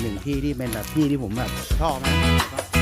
หนึ่งที่ที่เป็นแบบที่ที่ผมแบบชอบนะเ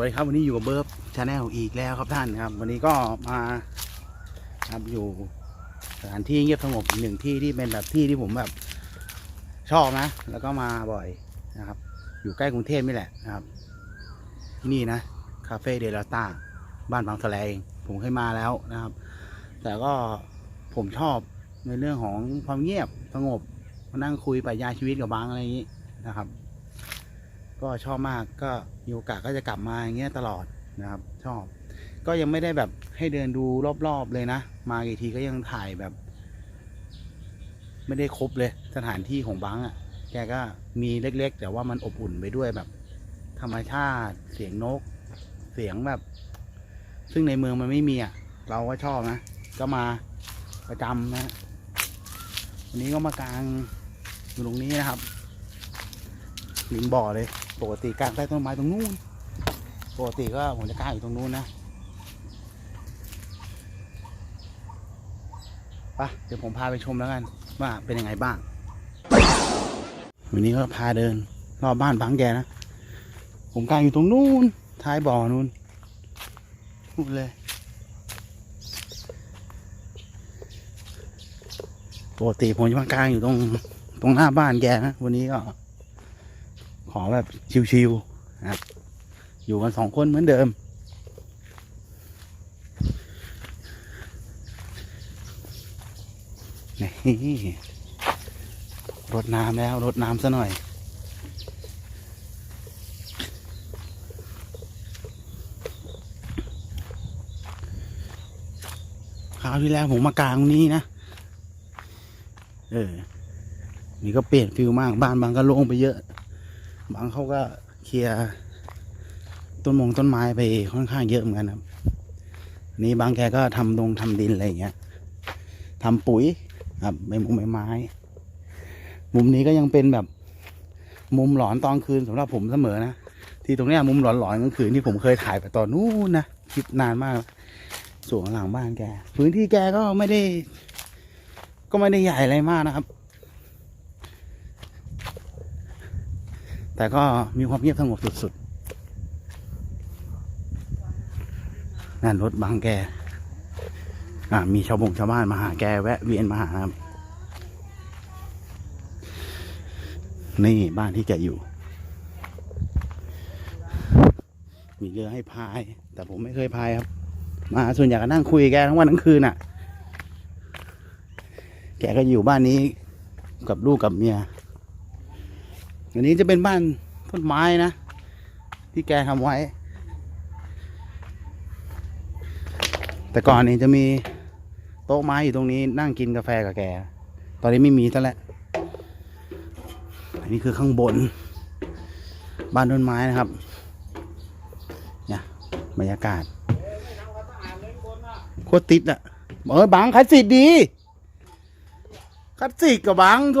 วัสดีครับวันนี้อยู่กับเบิร์บชาแนลอีกแล้วครับท่านครับ วันนี้ก็มาครับอยู่สถานที่เงียบสงบอีกหนึ่งที่ที่เป็นแบบที่ที่ผมแบบชอบนะ แล้วก็มาบ่อยนะครับ อยู่ใกล้กรุงเทพนี่แหละนะครับ ที่นี่นะคาเฟ่เดลต้าบ้านบางแสลงผมเคยมาแล้วนะครับ แต่ก็ผมชอบในเรื่องของความเงียบสงบมานั่งคุยปรัชญาชีวิตกับบางอะไรอย่างนี้นะครับ ก็ชอบมากก็มีโอกาสก็จะกลับมาอย่างเงี้ยตลอดนะครับ ชอบ ก็ยังไม่ได้แบบให้เดินดูรอบๆเลยนะ มากี่ทีก็ยังถ่ายแบบ ไม่ได้ครบเลยสถานที่ของบังอะ่ะ แกก็มีเล็กๆ แต่ว่ามันอบอุ่นไปด้วยแบบ ธรรมชาติเสียงนก เสียงแบบ ซึ่งในเมืองมันไม่มีอะ่ะ เราก็ชอบนะ ก็มาประจำนะวันนี้ก็มากลางอยู่ตรงนี้นะครับริมบ่อเลย ปกติกางใต้ต้นไม้ตรงนู้นปกติก็ผมจะกางอยู่ตรงนู้นนะไปะเดี๋ยวผมพาไปชมแล้วกัน ว่าเป็นยังไงบ้าง วันนี้ก็พาเดิน รอบบ้านบางแกนะ ผมกลางอยู่ตรงนู้นท้ายบ่อนู้นพูดเลยปกติผมจะมากลางอยู่ตรงตรงหน้าบ้านแกนะ วันนี้ก็ ขอแบบชิวๆนะครับ อยู่กันสองคนเหมือนเดิม นี่รดน้ำแล้วรดน้ำซะหน่อยคราวที่แล้วผมมากลางตรงนี้นะ เออ นี่ก็เปลี่ยนฟิลมาก บ้านบางก็โล่งไปเยอะ บางเขาก็เคลียร์ต้นมงต้นไม้ไปค่อนข้างเยอะเหมือนกันครับนี่บางแกก็ทำดงทำดินอะไรอย่างเงี้ยทำปุ๋ยครับใบมุมใบไม้ มุมนี้ก็ยังเป็นแบบมุมหลอนตอนคืนสำหรับผมเสมอนะที่ตรงเนี้ยมุมหลอนๆกลางคืนที่ผมเคยถ่ายไปตอนนู้นนะคลิปนานมากส่วนหลังบ้านแก พื้นที่แกก็ไม่ได้ ก็ไม่ได้ใหญ่อะไรมากนะครับ แต่ก็มีความเงียบสงบสุดๆนั่นรถบางแกอ่ามีชาวบงชาวบ้านมาหาแกแวะเวียนมาหาครับนี่บ้านที่แกอยู่ มีเรือให้พาย แต่ผมไม่เคยพายครับ มาส่วนใหญ่ก็นั่งคุยแกทั้งวันทั้งคืนอะ แกก็อยู่บ้านนี้กับลูกกับเมีย อันนี้จะเป็นบ้านต้นไม้นะ ที่แกทำไว้ แต่ก่อนนี้จะมีโต๊ะไม้อยู่ตรงนี้นั่งกินกาแฟกับแก ตอนนี้ไม่มีซะแล้วอันนี้คือข้างบน บ้านต้นไม้นะครับเนี่ยบรรยากาศโคตรติดอะเออบังคัดสิทธิ์ดีคัดสิทธิ์กับบังโถ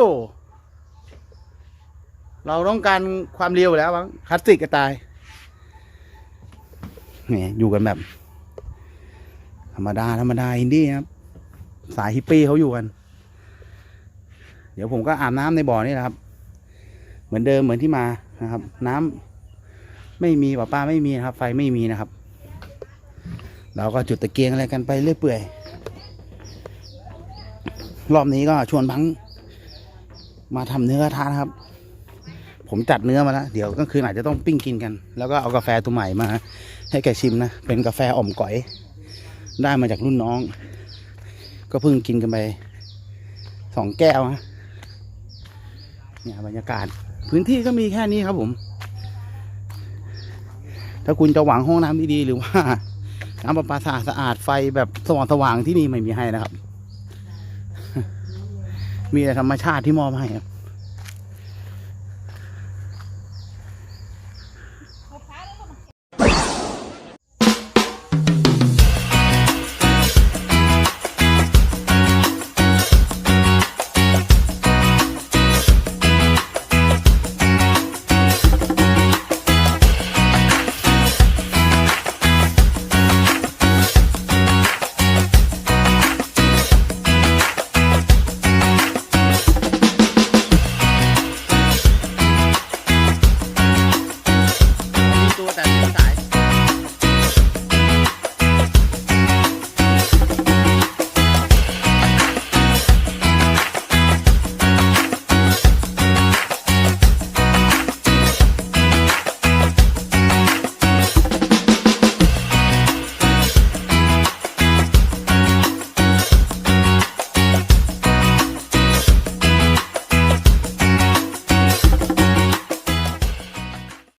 เราต้องการความเร็วอยู่แล้วบังคัดสิทธิ์ก็ตายนี่อยู่กันแบบ ธรรมดา ธรรมดาอินดี้ครับ สายฮิปปี้เขาอยู่กัน เดี๋ยวผมก็อาบน้ำในบ่อนี่แหละครับ เหมือนเดิมเหมือนที่มานะครับ น้ำไม่มีป่าป้าไม่มีนะครับ ไฟไม่มีนะครับ เราก็จุดตะเกียงอะไรกันไปเรื่อยเปื่อยรอบนี้ก็ชวนบัง มาทำเนื้อกระทะนะครับ ผมจัดเนื้อมาแล้วเดี๋ยวก็คืนอาจจะต้องปิ้งกินกัน แล้วก็เอากาแฟตัวใหม่มา ให้แกชิมนะ เป็นกาแฟอ่อมก๋อย ได้มาจากรุ่นน้อง ก็เพิ่งกินกันไปสองแก้วนะเนี่ยบรรยากาศ พื้นที่ก็มีแค่นี้ครับผม ถ้าคุณจะหวังห้องน้ำดีๆหรือว่าน้ำประปาสะอาดสะอาดไฟแบบสว่างสว่างที่นี่ไม่มีให้นะครับ มีแต่ธรรมชาติที่มอบให้ครับ todas.